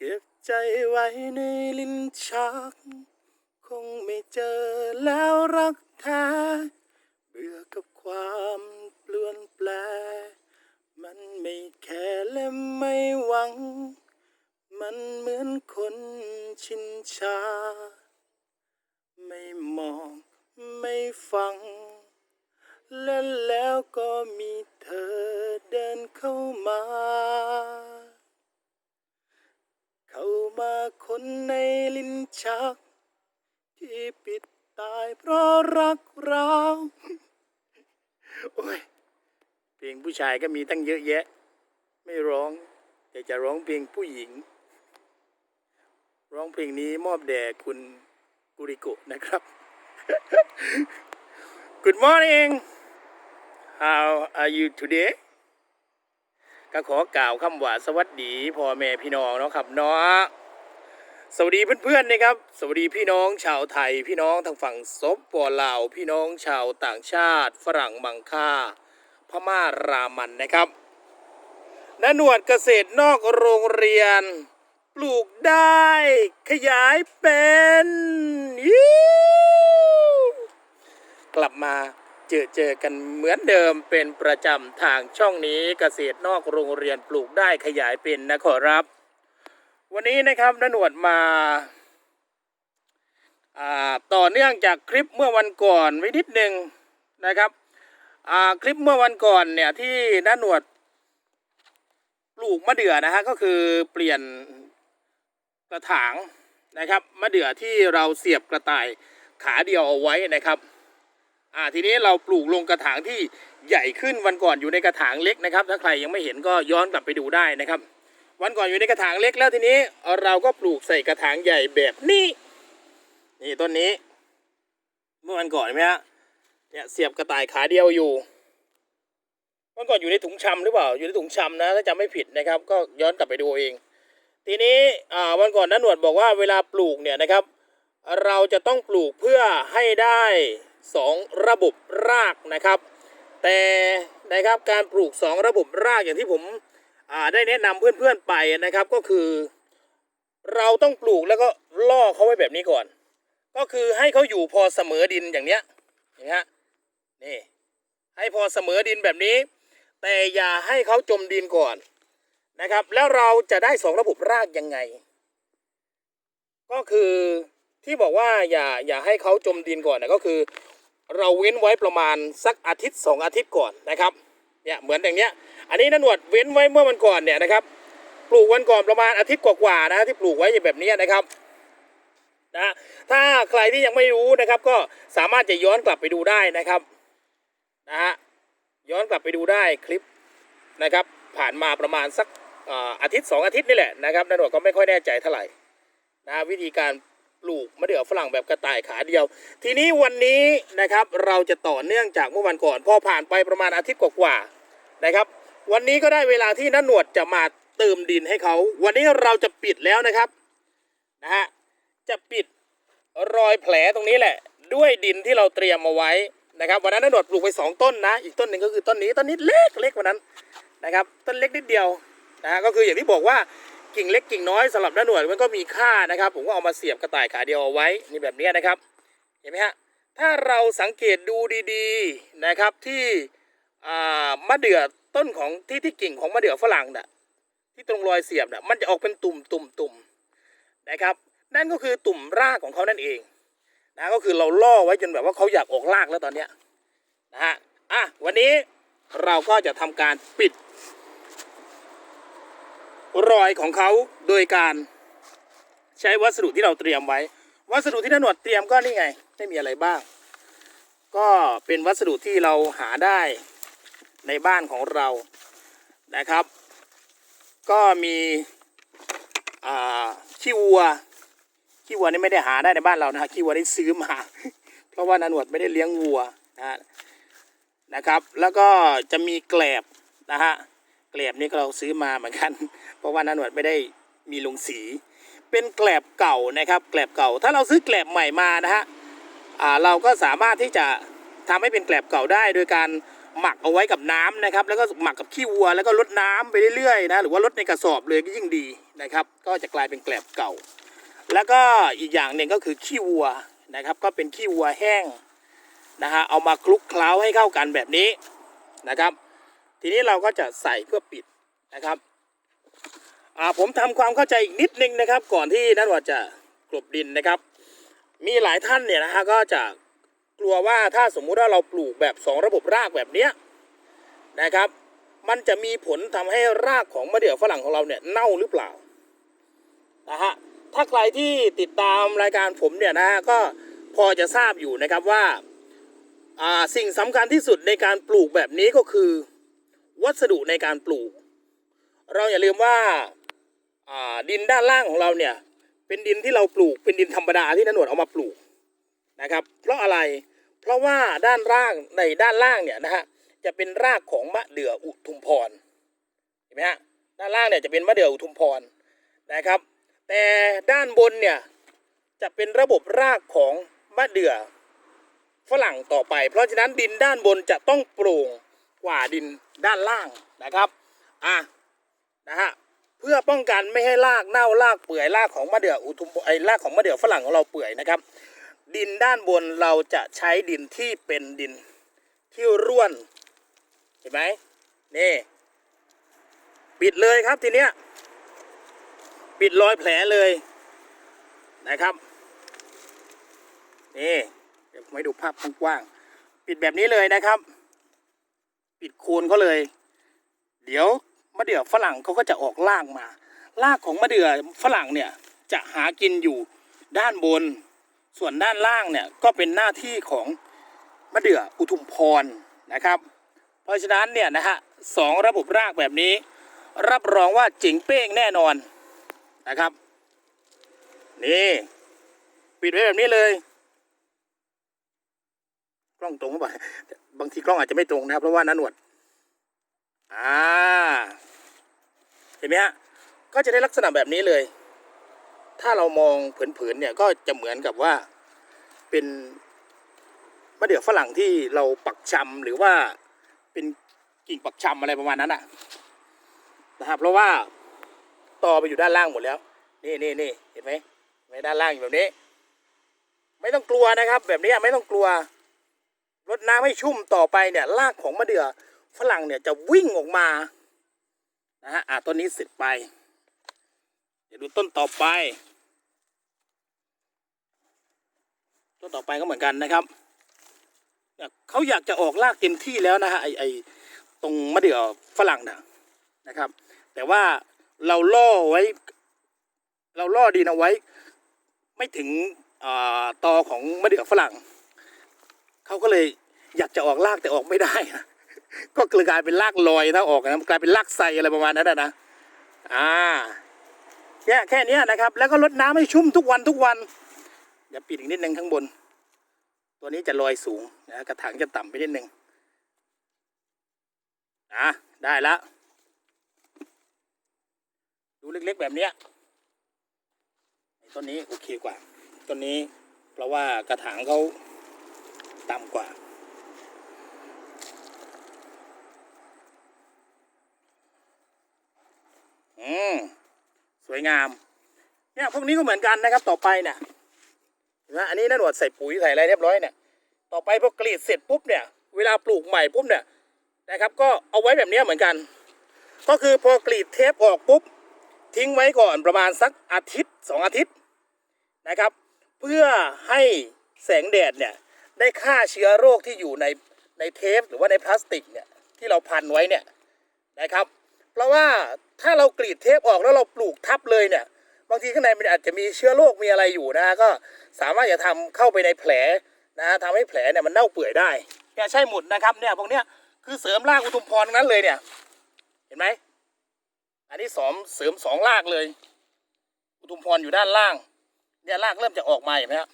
เก็บใจไว้ในลิ้นชัก คงไม่เจอแล้วรักแท้เบื่อกับความเปลี่ยนแปล มันไม่แค่และไม่หวัง มันเหมือนคนชินชา ไม่มองไม่ฟัง และแล้วก็มีเธอเดินเข้ามา คนในลิ้นชัก ที่ปิดตายเพราะรักเราโอ้ยเพลงผู้ชายก็มีตั้งเยอะแยะ ไม่ร้อง แต่จะร้องเพลงผู้หญิง ร้องเพลงนี้มอบแด่คุณกุริโกะนะครับ Good morning How are you today ก็ขอกล่าวคำว่าสวัสดีพ่อแม่พี่น้องเนาะครับเนาะ สวัสดีเพื่อนๆนะครับ สวัสดีพี่น้องชาวไทย พี่น้องทางฝั่งซบปอลาว พี่น้องชาวต่างชาติ ฝรั่งมังค่า พม่ารามันนะครับนหนวดเกษตรนอกโรงเรียน ปลูกได้ ขยายเป็นยิ้วกลับมาเจอเจอกันเหมือนเดิมเป็นประจำทางช่องนี้เกษตรนอกโรงเรียนปลูกได้ขยายเป็นนะขอรับ วันนี้นะครับนหนวดมาต่อเนื่องจากคลิปเมื่อวันก่อนไว้นิดหนึ่งนะครับคลิปเมื่อวันก่อนเนี่ยที่นหนวดปลูกมะเดื่อนะฮะก็คือเปลี่ยนกระถางนะครับมะเดื่อที่เราเสียบกระต่ายขาเดียวเอาไว้นะครับอ่าทีนี้เราปลูกลงกระถางที่ใหญ่ขึ้นวันก่อนอยู่ในกระถางเล็กนะครับ ถ้าใครยังไม่เห็นก็ย้อนกลับไปดูได้นะครับ วันก่อนอยู่ในกระถางเล็กแล้วทีนี้เราก็ปลูกใส่กระถางใหญ่แบบนี้ นี่ต้นนี้ เมื่อวันก่อนเห็นไหมฮะเนี่ยเสียบกระต่ายขาเดียวอยู่วันก่อนอยู่ในถุงชำหรือเปล่าอยู่ในถุงชำนะถ้าจำไม่ผิดนะครับ ก็ย้อนกลับไปดูเอง ทีนี้อ่าวันก่อนนันหนวดบอกว่าเวลาปลูกเนี่ยนะครับ เราจะต้องปลูกเพื่อให้ได้สองระบบรากนะครับ แต่นะครับการปลูกสองระบบรากอย่างที่ผม ได้แนะนำเพื่อนๆไปนะครับก็คือ เราต้องปลูกแล้วก็ล่อเขาไว้แบบนี้ก่อน ก็คือให้เขาอยู่พอเสมอดินอย่างเนี้ยนไหมฮะนี่ ให้พอเสมอดินแบบนี้ แต่อย่าให้เขาจมดินก่อนนะครับ แล้วเราจะได้สองระบบรากยังไง ก็คือที่บอกว่าอย่าอย่าให้เขาจมดินก่อนนะก็คือ เราเว้นไว้ประมาณสักอาทิตย์สองอาทิตย์ก่อนนะครับ เนี่ยเหมือนอย่างเนี้ย อันนี้นหนวดเว้นไว้เมื่อวันก่อนเนี่ยนะครับ ปลูกวันก่อนประมาณอาทิตย์กว่าๆนะที่ปลูกไว้แบบนี้นะครับนะถ้าใครที่ยังไม่รู้นะครับ ก็สามารถจะย้อนกลับไปดูได้นะครับนะฮะย้อนกลับไปดูได้คลิปนะครับ ผ่านมาประมาณสักอาทิตย์สองอาทิตย์นี่แหละนะครับนันหนวดก็ไม่ค่อยแน่ใจเท่าไหร่นะวิธีการปลูกมะเดื่อฝรั่งแบบกระต่ายขาเดียว ทีนี้วันนี้นะครับเราจะต่อเนื่องจากเมื่อวันก่อน พอผ่านไปประมาณอาทิตย์กว่าๆ นะครับ วันนี้ก็ได้เวลาที่น้าหนวดจะมาเติมดินให้เขา วันนี้เราจะปิดแล้วนะครับนะฮะจะปิดรอยแผลตรงนี้แหละ ด้วยดินที่เราเตรียมมาไว้นะครับวันนั้นน้าหนวดปลูกไปสองต้นนะ อีกต้นหนึ่งก็คือต้นนี้ต้นนี้เล็กเล็กกว่านั้นนะครับ ต้นเล็กนิดเดียวนะฮะก็คืออย่างที่บอกว่ากิ่งเล็กกิ่งน้อยสำหรับน้าหนวดมันก็มีค่านะครับ ผมก็เอามาเสียบกระต่ายขาเดียวเอาไว้นี่แบบนี้นะครับ เห็นไหมฮะถ้าเราสังเกตดูดีๆนะครับที่ อ่ามะเดื่อต้นของที่ที่กิ่งของมะเดื่อฝรั่งน่ะที่ตรงรอยเสียบน่ะมันจะออกเป็นตุ่มตุ่มตุ่มนะครับ นั่นก็คือตุ่มรากของเขานั่นเองนะก็คือเราล่อไว้จนแบบว่าเขาอยากออกรากแล้วตอนเนี้ยนะฮะอะวันนี้เราก็จะทำการปิด รอยของเขาโดยการใช้วัสดุที่เราเตรียมไว้ วัสดุที่นหนวดเตรียมก็นี่ไง ไม่มีอะไรบ้าง ก็เป็นวัสดุที่เราหาได้ ในบ้านของเรานะครับ ก็มีขี้วัวขี้วัวนี่ไม่ได้หาได้ในบ้านเรานะขี้วัวนี่ซื้อมา เพราะว่านาหนวดไม่ได้เลี้ยงวัวนะนะครับ แล้วก็จะมีแกลบนะฮะแกลบนี่เราซื้อมาเหมือนกัน เพราะว่านาหนวดไม่ได้มีลงสี เป็นแกลบเก่านะครับ แกลบเก่า ถ้าเราซื้อแกลบใหม่มานะฮะเราก็สามารถที่จะทำให้เป็นแกลบเก่าได้โดยการ หมักเอาไว้กับน้ำนะครับ แล้วก็หมักกับขี้วัวแล้วก็ลดน้ำไปเรื่อยๆนะหรือว่าลดในกระสอบเลยก็ยิ่งดีนะครับ ก็จะกลายเป็นแกลบเก่า แล้วก็อีกอย่างหนึ่งก็คือขี้วัวนะครับ ก็เป็นขี้วัวแห้งนะฮะเอามาคลุกเคล้าให้เข้ากันแบบนี้นะครับ ทีนี้เราก็จะใส่เพื่อปิดนะครับอ่าผมทำความเข้าใจอีกนิดนึงนะครับ ก่อนที่นันว่าจะกลบดินนะครับ มีหลายท่านเนี่ยนะฮะก็จะ กลัวว่าถ้าสมมุติว่าเราปลูกแบบสองระบบรากแบบเนี้ยนะครับ มันจะมีผลทำให้รากของมะเดื่อฝรั่งของเราเนี่ยเน่าหรือเปล่านะฮะถ้าใครที่ติดตามรายการผมเนี่ยนะฮะก็พอจะทราบอยู่นะครับว่าอ่าสิ่งสำคัญที่สุดในการปลูกแบบนี้ก็คือ วัสดุในการปลูก เราอย่าลืมว่าอ่าดินด้านล่างของเราเนี่ยเป็นดินที่เราปลูกเป็นดินธรรมดาที่นันหนวดเอามาปลูกนะครับ เพราะอะไร เพราะว่าด้านล่างในด้านล่างเนี่ยนะฮะจะเป็นรากของมะเดื่ออุทุมพรเห็นไหมฮะด้านล่างเนี่ยจะเป็นมะเดื่ออุทุมพรนะครับ แต่ด้านบนเนี่ยจะเป็นระบบรากของมะเดื่อฝรั่งต่อไป เพราะฉะนั้นดินด้านบนจะต้องโปร่งกว่าดินด้านล่างนะครับอะนะฮะเพื่อป้องกันไม่ให้รากเน่ารากเปื่อยรากของมะเดื่ออุทุมไอรากของมะเดื่อฝรั่งของเราเปื่อยนะครับ ดินด้านบนเราจะใช้ดินที่เป็นดินที่ร่วน เห็นไหมนี่ ปิดเลยครับทีเนี้ย ปิดรอยแผลเลยนะครับ นี่เดี๋ยวผมให้ดูภาพกว้างๆปิดแบบนี้เลยนะครับ ปิดโคนเขาเลย เดี๋ยวมะเดื่อฝรั่งเขาก็จะออกรากมารากของมะเดื่อฝรั่งเนี่ยจะหากินอยู่ด้านบน ส่วนด้านล่างเนี่ยก็เป็นหน้าที่ของมะเดื่ออุทุมพรนะครับ เพราะฉะนั้นเนี่ยนะฮะสองระบบรากแบบนี้ รับรองว่าเจ๋งเป้งแน่นอนนะครับ นี่ปิดไว้แบบนี้เลย กล้องตรงหรือเปล่าบางทีกล้องอาจจะไม่ตรงนะครับ เพราะว่าน้าหนวดอ่าเห็นไหมฮะก็จะได้ลักษณะแบบนี้เลย ถ้าเรามองเผินๆเนี่ยก็จะเหมือนกับว่าเป็นมะเดื่อฝรั่งที่เราปักชำหรือว่าเป็นกิ่งปักชำอะไรประมาณนั้นอะนะครับเพราะว่าตอไปอยู่ด้านล่างหมดแล้ว นี่นี่นี่เห็นไหมเห็นไหมด้านล่างอยู่แบบนี้ ไม่ต้องกลัวนะครับ แบบนี้ไม่ต้องกลัวรดน้ำให้ชุ่มต่อไปเนี่ยรากของมะเดื่อฝรั่งเนี่ยจะวิ่งออกมานะฮะอะต้นนี้เสร็จไป เดี๋ยวดูต้นต่อไป ต้นต่อไปก็เหมือนกันนะครับเขาอยากจะออกรากเต็มที่แล้วนะฮะไอไอตรงมะเดื่อฝรั่งนะนะครับ แต่ว่าเราล่อไว้ เราล่อดินเอาไว้ ไม่ถึงอาตอของมะเดื่อฝรั่งเขาก็เลยอยากจะออกรากแต่ออกไม่ได้นะก็กลายเป็นรากลอยถ้าออกนะกลายเป็นรากไซอะไรประมาณนั้นนะนะอ่าเนี่ยแค่นี้นะครับ แล้วก็รดน้ำให้ชุ่มทุกวันทุกวัน เดี๋ยวปิดอีกนิดนึงข้างบน ตัวนี้จะลอยสูงนะกระถางจะต่ำไปนิดนึงอะได้แล้วดูเล็กๆแบบเนี้ยต้นนี้โอเคกว่าต้นนี้ เพราะว่ากระถางเขาต่ำกว่า อืมสวยงาม เนี่ยพวกนี้ก็เหมือนกันนะครับต่อไปเนี่ย นไหมอันนี้นั่นหวดใส่ปุ๋ยใส่อะไรเรียบร้อยเนี่ยต่อไปพอกรีดเสร็จปุ๊บเนี่ยเวลาปลูกใหม่ปุ๊บเนี่ยนะครับก็เอาไว้แบบนี้เหมือนกัน ก็คือพอกรีดเทปออกปุ๊บทิ้งไว้ก่อนประมาณสักอาทิตย์สองอาทิตย์นะครับ เพื่อให้แสงแดดเนี่ยได้ฆ่าเชื้อโรคที่อยู่ในในเทปหรือว่าในพลาสติกเนี่ยที่เราพันไว้เนี่ยนะครับ เพราะว่าถ้าเรากรีดเทปออกแล้วเราปลูกทับเลยเนี่ย บางทีข้างในมันอาจจะมีเชื้อโรคมีอะไรอยู่นะก็สามารถจะทำเข้าไปในแผลนะทำให้แผลเนี่ยมันเน่าเปื่อยได้เนี่ยใช่หมุดนะครับเนี่ยพวกเนี้ยคือเสริมรากอุทุมพรนั้นเลยเนี่ย เห็นไหมอันนี้สอมเสริมสองรากเลย อุทุมพรอยู่ด้านล่าง เนี่ยรากเริ่มจะออกมาเห็นไหมครับ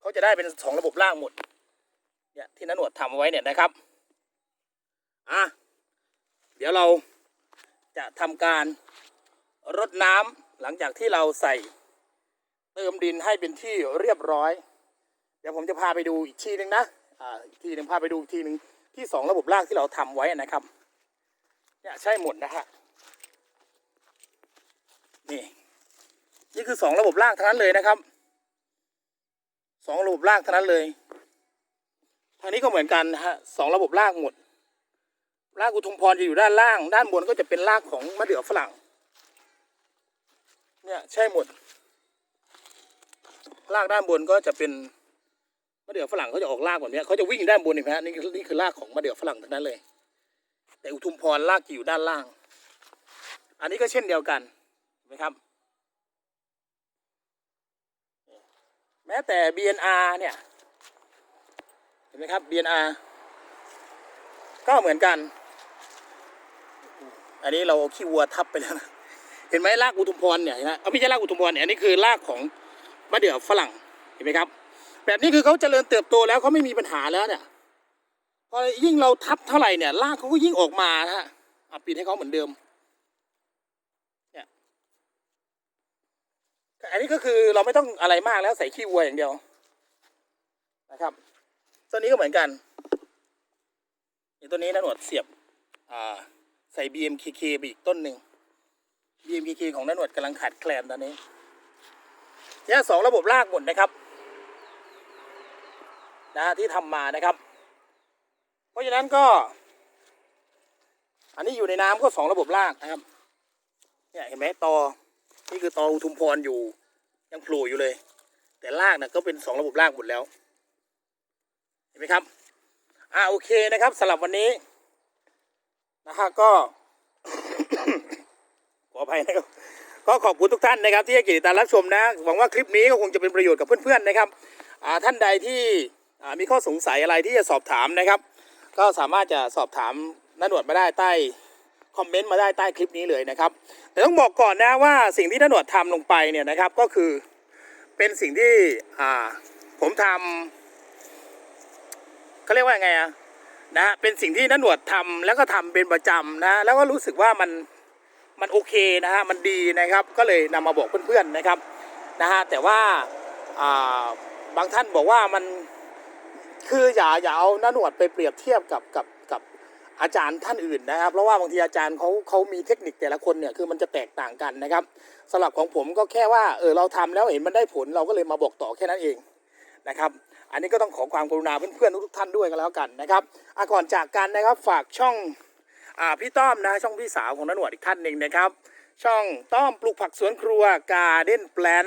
เขาจะได้เป็นสองระบบรากหมดเนี่ยที่นันหนวดทำเอาไว้เนี่ยนะครับอะเดี๋ยวเราจะทำการรดน้ำ หลังจากที่เราใส่เติมดินให้เป็นที่เรียบร้อย เดี๋ยวผมจะพาไปดูอีกทีหนึ่งนะอ่าอีกทีหนึ่งพาไปดูอีกทีหนึ่งที่สองระบบรากที่เราทำไว้นะครับเนี่ยใช่หมดนะฮะนี่คือสองระบบรากทั้งนั้นเลยนะครับสองระบบรากทั้งนั้นเลยทางนี้ก็เหมือนกันนะฮะสองระบบรากหมดรากอุทุมพรจะอยู่ด้านล่าง ด้านบนก็จะเป็นรากของมะเดื่อฝรั่ง เนี่ยใช่หมด รากด้านบนก็จะเป็นมะเดื่อฝรั่งเขาจะออกรากแบบนี้เขาจะวิ่งด้านบนเห็นไหมฮะนี่นี่คือรากของมะเดื่อฝรั่งทั้งนั้นเลย แต่อุทุมพรรากจะอยู่ด้านล่าง อันนี้ก็เช่นเดียวกันเห็นไหมครับ แม้แต่ BNR เนี่ยเห็นไหมครับ BNR ก็เหมือนกัน อันนี้เราเอาขี้วัวทับไปแล้วนะ เห็นไหมรากอุทุมพรเนี่ยนไหมเอาไม่ใช่รากอุทุมพรเนี่ยอันนี้คือรากของมะเดื่อฝรั่งเห็นไหมครับ แบบนี้คือเขาเจริญเติบโตแล้วเขาไม่มีปัญหาแล้วเนี่ยพอยิ่งเราทับเท่าไหร่เนี่ยรากเขาก็ยิ่งออกมานะฮะอะปิดให้เขาเหมือนเดิมเนี่ยอันนี้ก็คือเราไม่ต้องอะไรมากแล้วใส่ขี้วัวอย่างเดียวนะครับต้นนี้ก็เหมือนกันต้นนี้นะหนวดเสียบอ่าใส่ BMKK ไปอีกต้นหนึ่ง BMKK ของนันหนวดกำลังขาดแคลนตอนนี้เนี่ยสองระบบรากหมดนะครับนะที่ทำมานะครับ เพราะฉะนั้นก็ อันนี้อยู่ในน้ำก็สองระบบรากนะครับเนี่ยเห็นไหมตอนี่คือตออุทุมพรอยู่ ยังโผล่อยู่เลย แต่รากนะก็เป็นสองระบบรากหมดแล้ว เห็นไหมครับอ่าโอเคนะครับสำหรับวันนี้นะฮะก็ ออภัยนะครับก็ขอบคุณทุกท่านนะครับ ที่ให้เกียรติตามรับชมนะ หวังว่าคลิปนี้ก็คงจะเป็นประโยชน์กับเพื่อนๆนะครับท่านใดที่มีข้อสงสัยอะไรที่จะสอบถามนะครับ ก็สามารถจะสอบถามนันหนวดมาได้ใต้คอมเมนต์มาได้ใต้คลิปนี้เลยนะครับ แต่ต้องบอกก่อนนะว่าสิ่งที่นันหนวดทำลงไปเนี่ยนะครับก็คือเป็นสิ่งที่ผมทำเขาเรียกว่าไงอะนะเป็นสิ่งที่นันหนวดทำแล้วก็ทำเป็นประจำนะ แล้วก็รู้สึกว่ามัน มันโอเคนะฮะมันดีนะครับก็เลยนำมาบอกเพื่อนๆนะครับนะฮะแต่ว่าบางท่านบอกว่ามันคืออย่าอย่าเอาหน้าหนวดไปเปรียบเทียบกับกับกับอาจารย์ท่านอื่นนะครับ เพราะว่าบางทีอาจารย์เขาเขามีเทคนิคแต่ละคนเนี่ยคือมันจะแตกต่างกันนะครับสำหรับของผมก็แค่ว่าเออเราทำแล้วเห็นมันได้ผลเราก็เลยมาบอกต่อแค่นั้นเองนะครับ อันนี้ก็ต้องขอความกรุณาเพื่อนๆทุกท่านด้วยกันแล้วกันนะครับอก่อนจากกันนะครับฝากช่อง พี่ต้อมนะช่องพี่สาวของนหนวดอีกท่านหนึ่งนะครับ ช่องต้อมปลูกผักสวนครัวการเด้นแปลน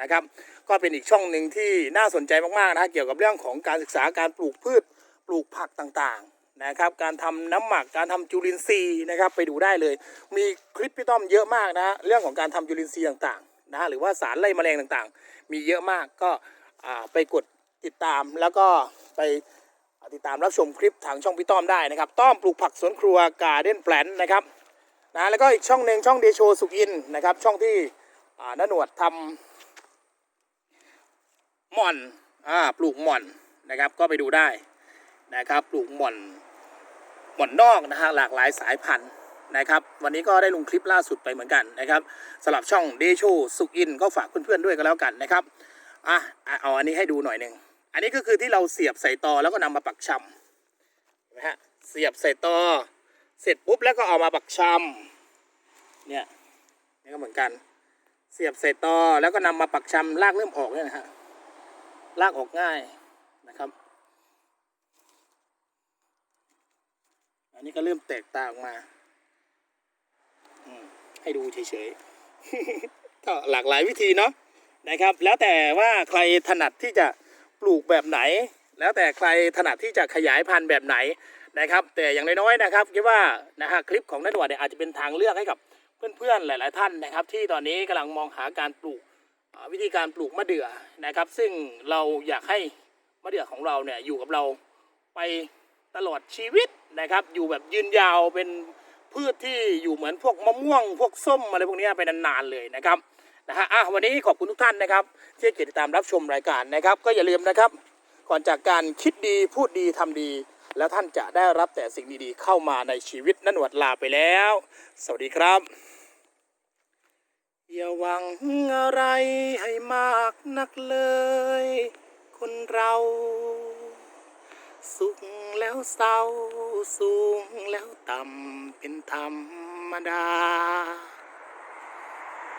นะครับก็เป็นอีกช่องหนึ่งที่น่าสนใจมากๆนะเกี่ยวกับเรื่องของการศึกษาการปลูกพืชปลูกผักต่างๆนะครับการทำน้ำหมักการทำจุลินทรีย์นะครับไปดูได้เลย มีคลิปพี่ต้อมเยอะมากนะเรื่องของการทำจุลินทรีย์ต่างๆนะหรือว่าสารไล่แมลงต่างๆ มีเยอะมากก็อ่าไปกดติดตามแล้วก็ไป ติดตามรับชมคลิปทางช่องพี่ต้อมได้นะครับต้อมปลูกผักสวนครัวการเด้นแปลนนะครับนะแล้วก็อีกช่องหนึ่งช่องเดโชสุกินนะครับ ช่องที่น้าหนวดทำหม่อนอ่าปลูกหม่อนนะครับ ก็ไปดูได้นะครับ ปลูกหม่อนหม่อนนอกนะฮะหลากหลายสายพันธุ์นะครับ วันนี้ก็ได้ลงคลิปล่าสุดไปเหมือนกันนะครับสำหรับช่องเดโชสุกินก็ฝากเพื่อนๆด้วยกันแล้วกันนะครับอะเอาอันนี้ให้ดูหน่อยหนึ่ง อันนี้ก็คือที่เราเสียบใส่ตอแล้วก็นำมาปักชำเห็นไหมฮะเสียบใส่ตอเสร็จปุ๊บแล้วก็เอามาปักชำเนี่ยนี่ก็เหมือนกัน เสียบใส่ตอแล้วก็นำมาปักชำรากเริ่มออกเนี่ยนะฮะลากออกง่ายนะครับ อันนี้ก็เริ่มแตกตาออกมาให้ดูเฉยๆก็หลากหลายวิธีเนาะนะครับ แล้วแต่ว่าใครถนัดที่จะ ปลูกแบบไหน แล้วแต่ใครถนัดที่จะขยายพันธุ์แบบไหนนะครับ แต่อย่างน้อยๆนะครับคิดว่านะฮะคลิปของนันวดเนี่ยอาจจะเป็นทางเลือกให้กับเพื่อนๆหลาย ๆ ท่านนะครับ ที่ตอนนี้กำลังมองหาการปลูกวิธีการปลูกมะเดื่อนะครับ ซึ่งเราอยากให้มะเดื่อของเราเนี่ยอยู่กับเราไปตลอดชีวิตนะครับ อยู่แบบยืนยาวเป็นพืชที่อยู่เหมือนพวกมะม่วง พวกส้มอะไรพวกนี้ไปนานๆเลยนะครับ นะฮะอะวันนี้ขอบคุณทุกท่านนะครับที่เกียรติดตามรับชมรายการนะครับ ก็อย่าลืมนะครับ ก่อนจากการคิดดีพูดดีทำดี แล้วท่านจะได้รับแต่สิ่งดีๆ เข้ามาในชีวิตนั่นหวดลาไปแล้ว สวัสดีครับ อย่าหวังอะไรให้มากนักเลย คนเรา สุขแล้วเศร้า สูงแล้วต่ำเป็นธรรมดา